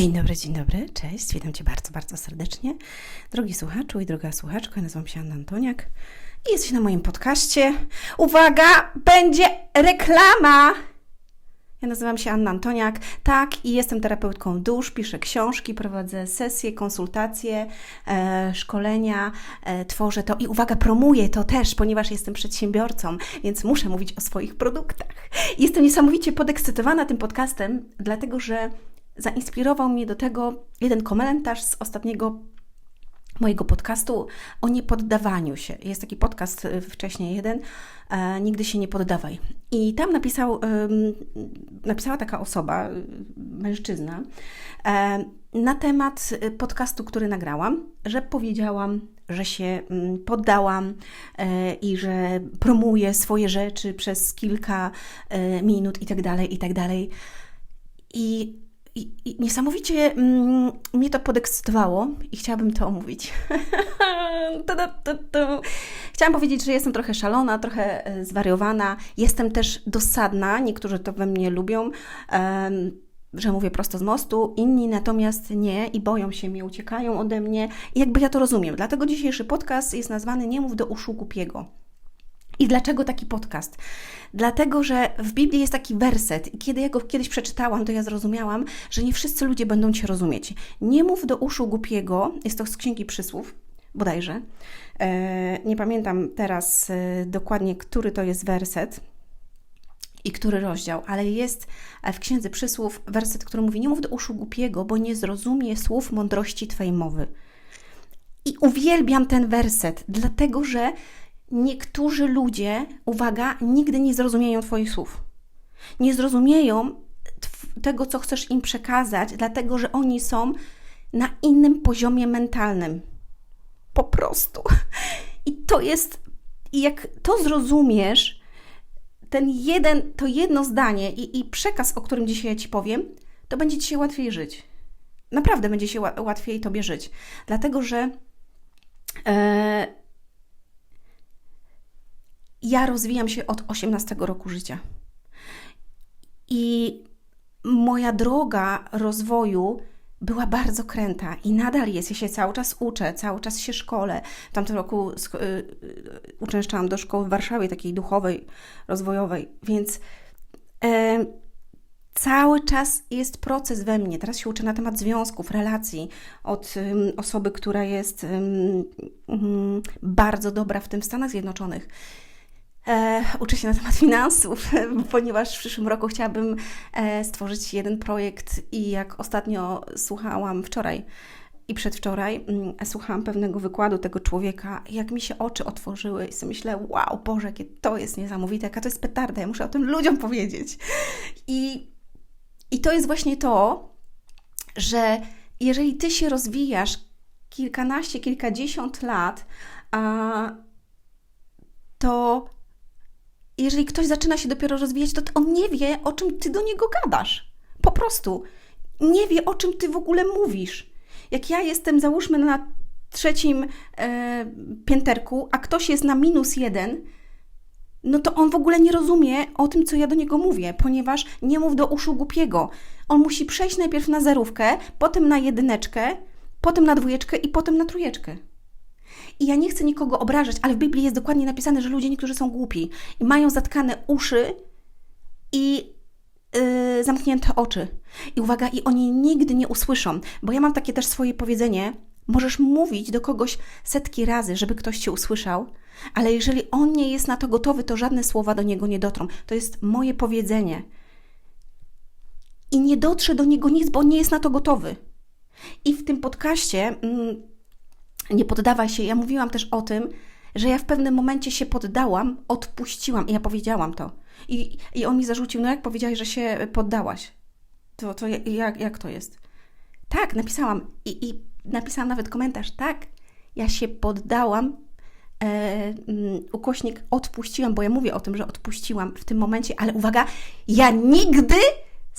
Dzień dobry, dzień dobry, cześć, witam Cię bardzo, bardzo serdecznie. Drogi słuchaczu i droga słuchaczka, ja nazywam się Anna Antoniak i jesteś na moim podcaście. Uwaga, będzie reklama! Ja nazywam się Anna Antoniak, tak, i jestem terapeutką dusz, piszę książki, prowadzę sesje, konsultacje, e, szkolenia, e, tworzę to i uwaga, promuję to też, ponieważ jestem przedsiębiorcą, więc muszę mówić o swoich produktach. Jestem niesamowicie podekscytowana tym podcastem, dlatego że zainspirował mnie do tego jeden komentarz z ostatniego mojego podcastu o niepoddawaniu się. Jest taki podcast y, wcześniej jeden, e, Nigdy się nie poddawaj. I tam napisał, napisała taka osoba, y, mężczyzna, e, na temat podcastu, który nagrałam, że powiedziałam, że się poddałam e, i że promuję swoje rzeczy przez kilka minut i tak dalej, i tak dalej. I i, I, niesamowicie mm, mnie to podekscytowało i chciałabym to omówić. Chciałam powiedzieć, że jestem trochę szalona, trochę e, zwariowana. Jestem też dosadna. Niektórzy to we mnie lubią, że mówię prosto z mostu, inni natomiast nie i boją się mnie, uciekają ode mnie. I jakby ja to rozumiem. Dlatego dzisiejszy podcast jest nazwany Nie mów do uszu głupiego. I dlaczego taki podcast? Dlatego, że w Biblii jest taki werset i kiedy ja go kiedyś przeczytałam, to ja zrozumiałam, że nie wszyscy ludzie będą Cię rozumieć. Nie mów do uszu głupiego, jest to z Księgi Przysłów, bodajże. E, nie pamiętam teraz e, dokładnie, który to jest werset i który rozdział, ale jest w Księdze Przysłów werset, który mówi: Nie mów do uszu głupiego, bo nie zrozumie słów mądrości Twojej mowy. I uwielbiam ten werset, dlatego że niektórzy ludzie, uwaga, nigdy nie zrozumieją Twoich słów. Nie zrozumieją tego, co chcesz im przekazać, dlatego że oni są na innym poziomie mentalnym. Po prostu. I to jest, i jak to zrozumiesz, ten jeden, to jedno zdanie i, i przekaz, o którym dzisiaj ja Ci powiem, to będzie Ci się łatwiej żyć. Naprawdę będzie się łatwiej Tobie żyć. Dlatego, że e, ja rozwijam się od 18 roku życia. I moja droga rozwoju była bardzo kręta i nadal jest. Ja się cały czas uczę, cały czas się szkole. W tamtym roku y, y, uczęszczałam do szkoły w Warszawie, takiej duchowej, rozwojowej, więc e, cały czas jest proces we mnie. Teraz się uczę na temat związków, relacji od um, osoby, która jest um, um, bardzo dobra w tym w Stanach Zjednoczonych. E, uczę się na temat finansów, ponieważ w przyszłym roku chciałabym e, stworzyć jeden projekt i jak ostatnio słuchałam wczoraj i przedwczoraj, mm, słuchałam pewnego wykładu tego człowieka, jak mi się oczy otworzyły i sobie myślę, wow, Boże, jakie to jest niesamowite, jaka to jest petarda, ja muszę o tym ludziom powiedzieć. I, i to jest właśnie to, że jeżeli Ty się rozwijasz kilkanaście, kilkadziesiąt lat, a, to jeżeli ktoś zaczyna się dopiero rozwijać, to on nie wie, o czym ty do niego gadasz. Po prostu. Nie wie, o czym ty w ogóle mówisz. Jak ja jestem, załóżmy, na trzecim e, pięterku, a ktoś jest na minus jeden, no to on w ogóle nie rozumie o tym, co ja do niego mówię, ponieważ nie mów do uszu głupiego. On musi przejść najpierw na zerówkę, potem na jedyneczkę, potem na dwójeczkę i potem na trójeczkę. I ja nie chcę nikogo obrażać, ale w Biblii jest dokładnie napisane, że ludzie niektórzy są głupi i mają zatkane uszy i yy, zamknięte oczy. I uwaga, i oni nigdy nie usłyszą, bo ja mam takie też swoje powiedzenie. Możesz mówić do kogoś setki razy, żeby ktoś cię usłyszał, ale jeżeli on nie jest na to gotowy, to żadne słowa do niego nie dotrą. To jest moje powiedzenie. I nie dotrze do niego nic, bo nie jest na to gotowy. I w tym podcaście. Mm, nie poddawaj się. Ja mówiłam też o tym, że ja w pewnym momencie się poddałam, odpuściłam i ja powiedziałam to. I, i on mi zarzucił, no jak powiedziałeś, że się poddałaś? To, to jak, jak to jest? Tak, napisałam. I, I napisałam nawet komentarz. Tak, ja się poddałam. E, mm, ukośnik odpuściłam, bo ja mówię o tym, że odpuściłam w tym momencie, ale uwaga, ja nigdy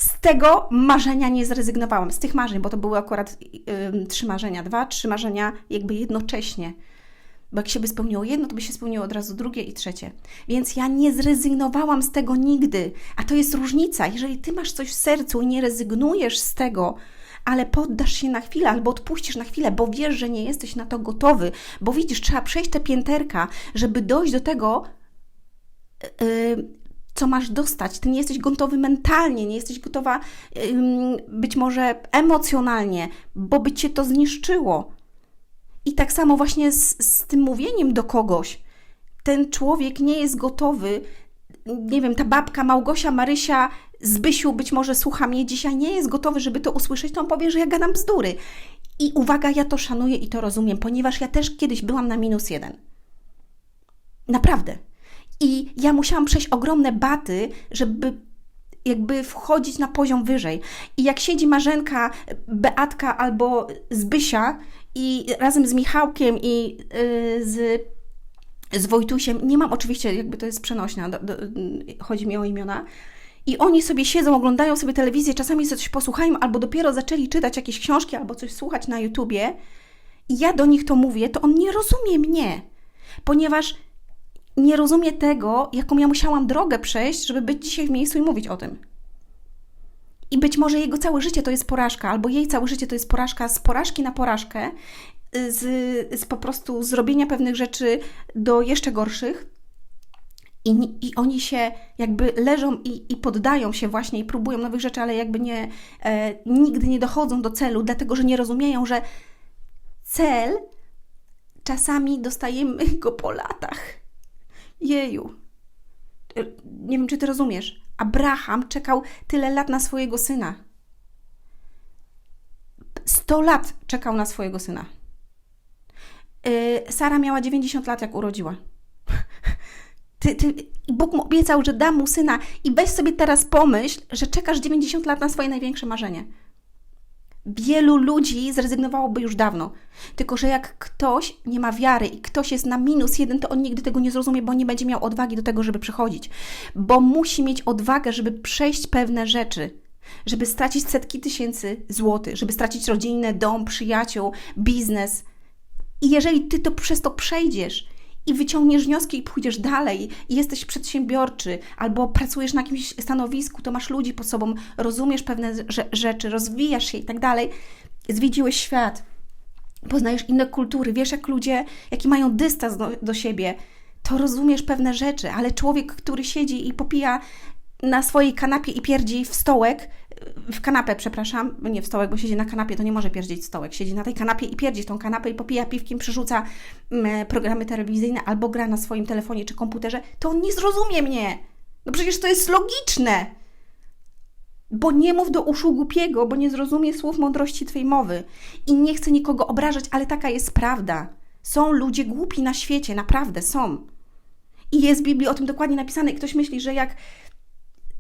z tego marzenia nie zrezygnowałam, z tych marzeń, bo to były akurat yy, trzy marzenia, dwa, trzy marzenia jakby jednocześnie. Bo jak się by spełniło jedno, to by się spełniło od razu drugie i trzecie. Więc ja nie zrezygnowałam z tego nigdy. A to jest różnica. Jeżeli ty masz coś w sercu i nie rezygnujesz z tego, ale poddasz się na chwilę albo odpuścisz na chwilę, bo wiesz, że nie jesteś na to gotowy, bo widzisz, trzeba przejść te pięterka, żeby dojść do tego, yy, co masz dostać. Ty nie jesteś gotowy mentalnie, nie jesteś gotowa być może emocjonalnie, bo by cię to zniszczyło. I tak samo właśnie z, z tym mówieniem do kogoś. Ten człowiek nie jest gotowy, nie wiem, ta babka Małgosia, Marysia, Zbysiu być może słucha mnie dzisiaj, nie jest gotowy, żeby to usłyszeć, to on powie, że ja gadam bzdury. I uwaga, ja to szanuję i to rozumiem, ponieważ ja też kiedyś byłam na minus jeden. Naprawdę. I ja musiałam przejść ogromne baty, żeby jakby wchodzić na poziom wyżej. I jak siedzi Marzenka, Beatka albo Zbysia i razem z Michałkiem i yy, z, z Wojtusiem, nie mam oczywiście, jakby to jest przenośna, do, do, chodzi mi o imiona, i oni sobie siedzą, oglądają sobie telewizję, czasami coś posłuchają, albo dopiero zaczęli czytać jakieś książki, albo coś słuchać na YouTubie, i ja do nich to mówię, to on nie rozumie mnie, ponieważ nie rozumie tego, jaką ja musiałam drogę przejść, żeby być dzisiaj w miejscu i mówić o tym. I być może jego całe życie to jest porażka, albo jej całe życie to jest porażka z porażki na porażkę, z, z po prostu zrobienia pewnych rzeczy do jeszcze gorszych. I, I oni się jakby leżą i, i poddają się właśnie i próbują nowych rzeczy, ale jakby nie, e, nigdy nie dochodzą do celu, dlatego że nie rozumieją, że cel czasami dostajemy go po latach. Jeju. Nie wiem, czy ty rozumiesz. Abraham czekał tyle lat na swojego syna. 100 lat czekał na swojego syna. Yy, Sara miała 90 lat, jak urodziła. Ty, ty, Bóg mu obiecał, że da mu syna, i weź sobie teraz pomyśl, że czekasz 90 lat na swoje największe marzenie. Wielu ludzi zrezygnowałoby już dawno. Tylko, że jak ktoś nie ma wiary i ktoś jest na minus jeden, to on nigdy tego nie zrozumie, bo nie będzie miał odwagi do tego, żeby przychodzić. Bo musi mieć odwagę, żeby przejść pewne rzeczy. Żeby stracić setki tysięcy złotych, żeby stracić rodzinę, dom, przyjaciół, biznes. I jeżeli ty to przez to przejdziesz i wyciągniesz wnioski i pójdziesz dalej, i jesteś przedsiębiorczy, albo pracujesz na jakimś stanowisku, to masz ludzi pod sobą, rozumiesz pewne rzeczy, rozwijasz się i tak dalej, zwiedziłeś świat, poznajesz inne kultury, wiesz jak ludzie, jaki mają dystans do, do siebie, to rozumiesz pewne rzeczy, ale człowiek, który siedzi i popija na swojej kanapie i pierdzi w stołek, w kanapę, przepraszam, nie w stołek, bo siedzi na kanapie, to nie może pierdzić stołek. Siedzi na tej kanapie i pierdzi tą kanapę i popija piwkiem, przerzuca mm, programy telewizyjne albo gra na swoim telefonie czy komputerze, to on nie zrozumie mnie. No przecież to jest logiczne. Bo nie mów do uszu głupiego, bo nie zrozumie słów mądrości Twojej mowy. I nie chcę nikogo obrażać, ale taka jest prawda. Są ludzie głupi na świecie, naprawdę są. I jest w Biblii o tym dokładnie napisane. I ktoś myśli, że jak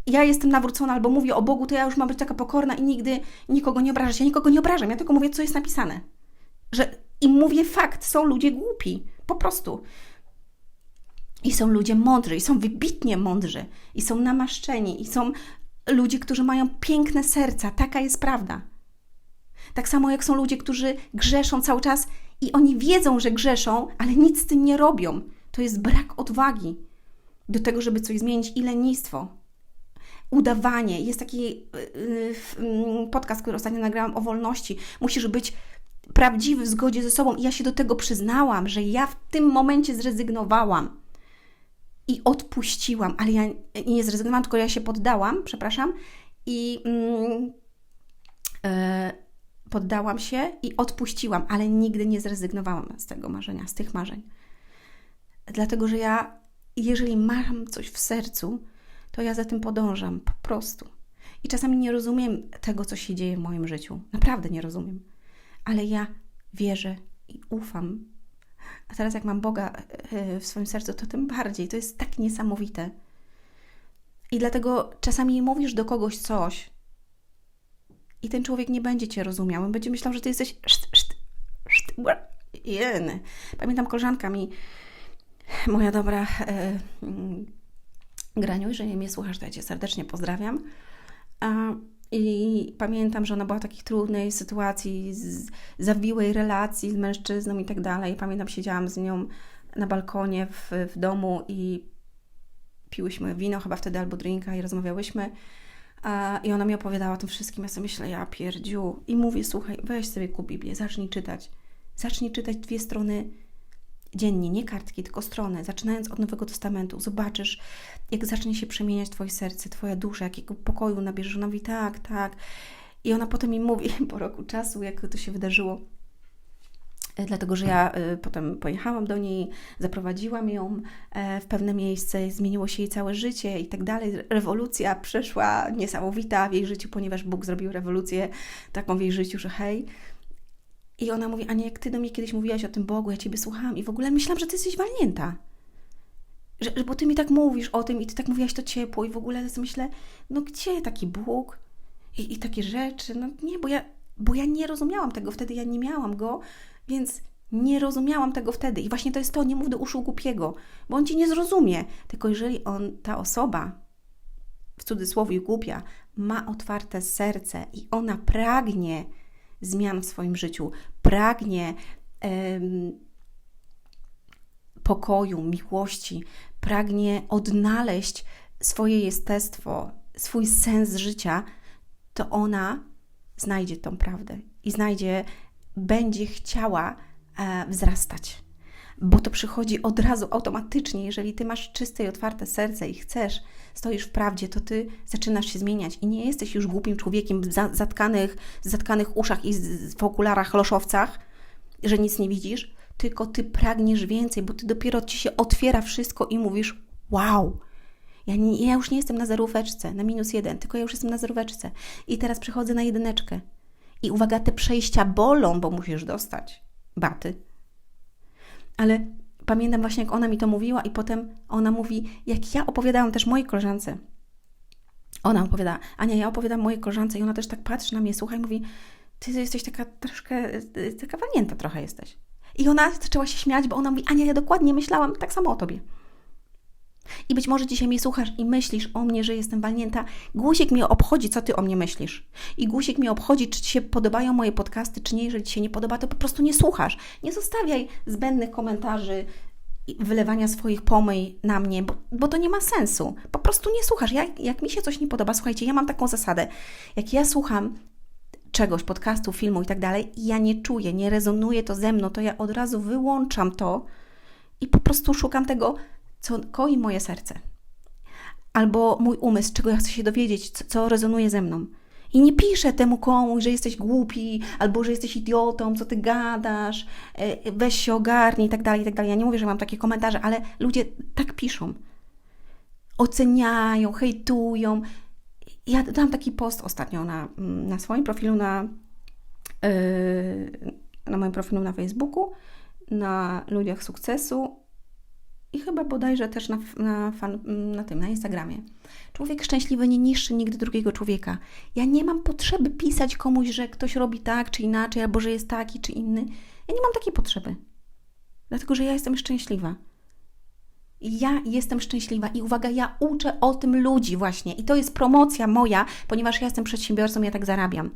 ja jestem nawrócona albo mówię o Bogu, to ja już mam być taka pokorna i nigdy nikogo nie obrażać. Ja nikogo nie obrażam, ja tylko mówię, co jest napisane. Że, I mówię fakt, są ludzie głupi, po prostu. I są ludzie mądrzy, i są wybitnie mądrzy, i są namaszczeni, i są ludzie, którzy mają piękne serca. Taka jest prawda. Tak samo jak są ludzie, którzy grzeszą cały czas i oni wiedzą, że grzeszą, ale nic z tym nie robią. To jest brak odwagi do tego, żeby coś zmienić i lenistwo udawanie. Jest taki y, y, mm, podcast, który ostatnio nagrałam o wolności. Musisz być prawdziwy w zgodzie ze sobą. I ja się do tego przyznałam, że ja w tym momencie zrezygnowałam i odpuściłam, ale ja nie zrezygnowałam, tylko ja się poddałam, przepraszam, i mm, e, poddałam się i odpuściłam, ale nigdy nie zrezygnowałam z tego marzenia, z tych marzeń. Dlatego, że ja, jeżeli mam coś w sercu, to ja za tym podążam, po prostu. I czasami nie rozumiem tego, co się dzieje w moim życiu. Naprawdę nie rozumiem. Ale ja wierzę i ufam. A teraz, jak mam Boga e, w swoim sercu, to tym bardziej. To jest tak niesamowite. I dlatego czasami mówisz do kogoś coś, i ten człowiek nie będzie cię rozumiał. On będzie myślał, że ty jesteś. Pamiętam, koleżanka mi, moja dobra, e, Graniu, jeżeli mnie słuchasz, to ja Cię serdecznie pozdrawiam. I pamiętam, że ona była w takiej trudnej sytuacji, zawiłej relacji z mężczyzną i tak dalej. Pamiętam, siedziałam z nią na balkonie w, w domu i piłyśmy wino, chyba wtedy albo drinka i rozmawiałyśmy. I ona mi opowiadała o tym wszystkim. Ja sobie myślę, ja pierdziu. I mówię, słuchaj, weź sobie kup Biblię, zacznij czytać. Zacznij czytać dwie strony dziennie, nie kartki, tylko strony, zaczynając od Nowego Testamentu. Zobaczysz, jak zacznie się przemieniać Twoje serce, Twoja dusza, jakiego pokoju nabierzesz. Ona mówi, tak, tak. I ona potem mi mówi po roku czasu, jak to się wydarzyło. E, Dlatego, że ja y, potem pojechałam do niej, zaprowadziłam ją e, w pewne miejsce, zmieniło się jej całe życie i tak dalej. Rewolucja przeszła niesamowita w jej życiu, ponieważ Bóg zrobił rewolucję taką w jej życiu, że hej. I ona mówi, Ania, jak ty do mnie kiedyś mówiłaś o tym Bogu, ja ciebie słuchałam i w ogóle myślałam, że ty jesteś walnięta. Że, że, bo ty mi tak mówisz o tym i ty tak mówiłaś to ciepło i w ogóle sobie myślę, no gdzie taki Bóg i, i takie rzeczy? No nie, bo ja, bo ja nie rozumiałam tego wtedy, ja nie miałam go, więc nie rozumiałam tego wtedy. I właśnie to jest to, nie mów do uszu głupiego, bo on ci nie zrozumie. Tylko jeżeli on, ta osoba, w cudzysłowie głupia, ma otwarte serce i ona pragnie zmian w swoim życiu, pragnie pokoju, miłości, pragnie odnaleźć swoje jestestwo, swój sens życia, to ona znajdzie tą prawdę i znajdzie, będzie chciała e, wzrastać. Bo to przychodzi od razu automatycznie. Jeżeli ty masz czyste i otwarte serce i chcesz, stoisz w prawdzie, to ty zaczynasz się zmieniać i nie jesteś już głupim człowiekiem w za- zatkanych, zatkanych uszach i w okularach loszowcach, że nic nie widzisz, tylko ty pragniesz więcej, bo ty dopiero ci się otwiera wszystko i mówisz: Wow, ja, nie, ja już nie jestem na zeróweczce, na minus jeden, tylko ja już jestem na zeróweczce. I teraz przechodzę na jedyneczkę. I uwaga, te przejścia bolą, bo musisz dostać baty. Ale pamiętam właśnie, jak ona mi to mówiła, i potem ona mówi, jak ja opowiadałam też mojej koleżance. Ona opowiada, Ania, ja opowiadam mojej koleżance, i ona też tak patrzy na mnie, słuchaj, mówi, ty jesteś taka troszkę, y, taka walnięta trochę jesteś. I ona zaczęła się śmiać, bo ona mówi, Ania, ja dokładnie myślałam tak samo o tobie. I być może dzisiaj mnie słuchasz i myślisz o mnie, że jestem walnięta. Głosik mnie obchodzi, co ty o mnie myślisz. I głosik mnie obchodzi, czy ci się podobają moje podcasty, czy nie. Jeżeli ci się nie podoba, to po prostu nie słuchasz. Nie zostawiaj zbędnych komentarzy wylewania swoich pomyj na mnie, bo, bo to nie ma sensu. Po prostu nie słuchasz. Ja, jak mi się coś nie podoba, słuchajcie, ja mam taką zasadę. Jak ja słucham czegoś, podcastu, filmu i tak dalej, i ja nie czuję, nie rezonuje to ze mną, to ja od razu wyłączam to i po prostu szukam tego, co koi moje serce. Albo mój umysł, czego ja chcę się dowiedzieć, co, co rezonuje ze mną. I nie piszę temu komuś, że jesteś głupi, albo że jesteś idiotą, co ty gadasz, e, weź się ogarnij i tak dalej, i tak dalej. Ja nie mówię, że mam takie komentarze, ale ludzie tak piszą. Oceniają, hejtują. Ja dałam taki post ostatnio na, na swoim profilu na, yy, na moim profilu na Facebooku, na Ludziach Sukcesu i chyba bodajże też na, na, fan, na tym, na Instagramie. Człowiek szczęśliwy nie niszczy nigdy drugiego człowieka. Ja nie mam potrzeby pisać komuś, że ktoś robi tak czy inaczej, albo że jest taki czy inny. Ja nie mam takiej potrzeby. Dlatego, że ja jestem szczęśliwa. Ja jestem szczęśliwa i uwaga, ja uczę o tym ludzi właśnie i to jest promocja moja, ponieważ ja jestem przedsiębiorcą, ja tak zarabiam.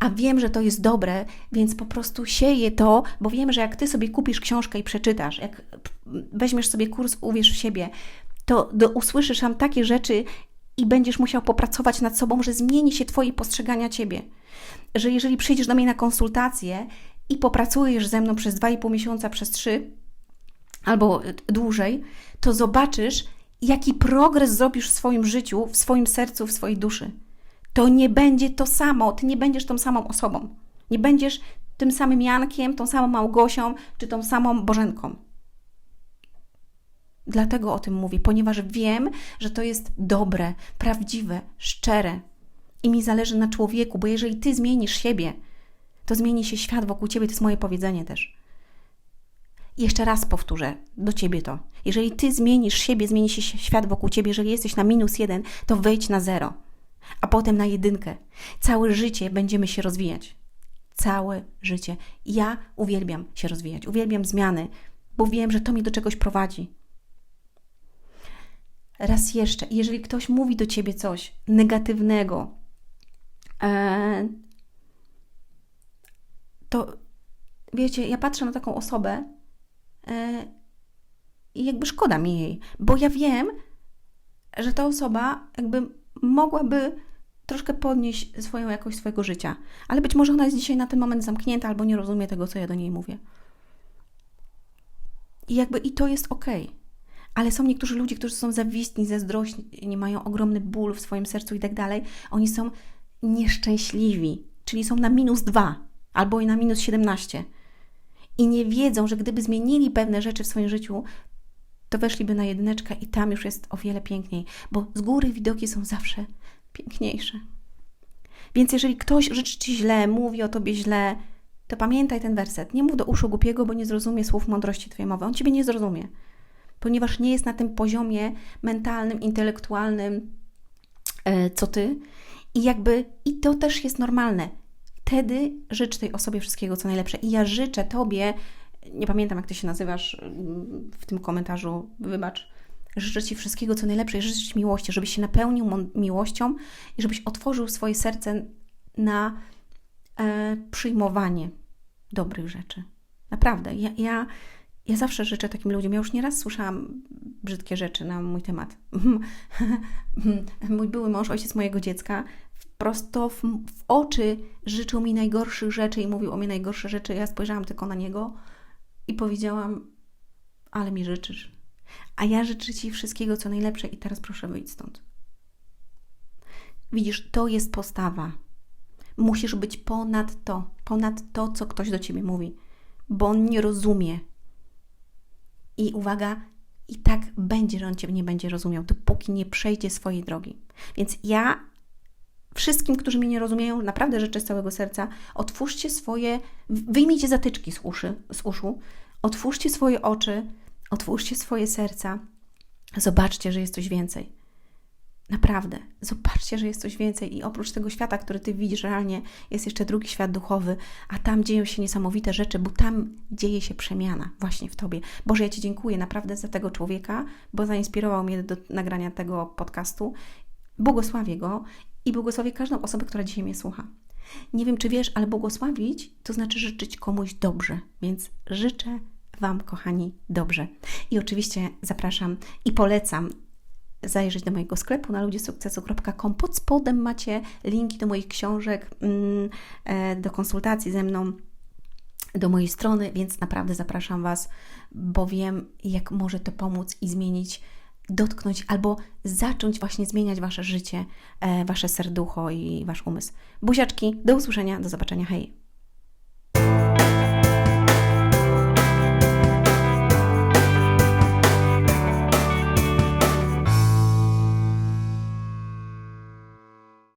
A wiem, że to jest dobre, więc po prostu sieję to, bo wiem, że jak ty sobie kupisz książkę i przeczytasz, jak weźmiesz sobie kurs Uwierz w siebie, to do, usłyszysz tam takie rzeczy i będziesz musiał popracować nad sobą, że zmieni się twoje postrzegania ciebie. Że jeżeli przyjdziesz do mnie na konsultację i popracujesz ze mną przez 2,5 miesiąca, przez 3, albo dłużej, to zobaczysz, jaki progres zrobisz w swoim życiu, w swoim sercu, w swojej duszy. To nie będzie to samo, ty nie będziesz tą samą osobą. Nie będziesz tym samym Jankiem, tą samą Małgosią, czy tą samą Bożenką. Dlatego o tym mówię, ponieważ wiem, że to jest dobre, prawdziwe, szczere. I mi zależy na człowieku, bo jeżeli ty zmienisz siebie, to zmieni się świat wokół ciebie. To jest moje powiedzenie też. Jeszcze raz powtórzę do ciebie to. Jeżeli ty zmienisz siebie, zmieni się świat wokół ciebie. Jeżeli jesteś na minus jeden, to wejdź na zero, a potem na jedynkę. Całe życie będziemy się rozwijać. Całe życie. Ja uwielbiam się rozwijać, uwielbiam zmiany, bo wiem, że to mnie do czegoś prowadzi. Raz jeszcze, jeżeli ktoś mówi do ciebie coś negatywnego, e, to wiecie, ja patrzę na taką osobę, i jakby szkoda mi jej, bo ja wiem, że ta osoba jakby mogłaby troszkę podnieść swoją jakość swojego życia. Ale być może ona jest dzisiaj na ten moment zamknięta albo nie rozumie tego, co ja do niej mówię. I jakby i to jest okej. Ale są niektórzy ludzie, którzy są zawistni, zazdrośni, mają ogromny ból w swoim sercu i tak dalej. Oni są nieszczęśliwi, czyli są na minus dwa albo i na minus 17. I nie wiedzą, że gdyby zmienili pewne rzeczy w swoim życiu, to weszliby na jedyneczkę i tam już jest o wiele piękniej, bo z góry widoki są zawsze piękniejsze. Więc jeżeli ktoś życzy Ci źle, mówi o Tobie źle, to pamiętaj ten werset. Nie mów do uszu głupiego, bo nie zrozumie słów mądrości Twojej mowy. On Ciebie nie zrozumie, ponieważ nie jest na tym poziomie mentalnym, intelektualnym, e, co Ty. I jakby, i to też jest normalne. Wtedy życz tej osobie wszystkiego, co najlepsze. I ja życzę Tobie, nie pamiętam jak Ty się nazywasz w tym komentarzu, wybacz, życzę Ci wszystkiego, co najlepsze życzę Ci miłości, żebyś się napełnił miłością i żebyś otworzył swoje serce na e, przyjmowanie dobrych rzeczy. Naprawdę. Ja, ja, ja zawsze życzę takim ludziom. Ja już nieraz słyszałam brzydkie rzeczy na mój temat. mój były mąż, ojciec mojego dziecka, prosto w, w oczy życzył mi najgorszych rzeczy i mówił o mnie najgorsze rzeczy. Ja spojrzałam tylko na niego i powiedziałam: Ale mi życzysz. A ja życzę Ci wszystkiego, co najlepsze, i teraz proszę wyjść stąd. Widzisz, to jest postawa. Musisz być ponad to, ponad to, co ktoś do ciebie mówi, bo on nie rozumie. I uwaga, i tak będzie, że on cię nie będzie rozumiał, dopóki nie przejdzie swojej drogi. Więc ja wszystkim, którzy mnie nie rozumieją, naprawdę życzę z całego serca, otwórzcie swoje, wyjmijcie zatyczki z, uszy, z uszu, otwórzcie swoje oczy, otwórzcie swoje serca, zobaczcie, że jest coś więcej. Naprawdę, zobaczcie, że jest coś więcej i oprócz tego świata, który ty widzisz realnie, jest jeszcze drugi świat duchowy, a tam dzieją się niesamowite rzeczy, bo tam dzieje się przemiana właśnie w tobie. Boże, ja Ci dziękuję naprawdę za tego człowieka, bo zainspirował mnie do nagrania tego podcastu. Błogosławię go i błogosławię każdą osobę, która dzisiaj mnie słucha. Nie wiem, czy wiesz, ale błogosławić to znaczy życzyć komuś dobrze, więc życzę Wam, kochani, dobrze. I oczywiście zapraszam i polecam zajrzeć do mojego sklepu na ludziesukcesu.com. Pod spodem macie linki do moich książek, mm, e, do konsultacji ze mną, do mojej strony, więc naprawdę zapraszam Was, bo wiem, jak może to pomóc i zmienić, dotknąć albo zacząć właśnie zmieniać Wasze życie, e, Wasze serducho i Wasz umysł. Buziaczki, do usłyszenia, do zobaczenia, hej!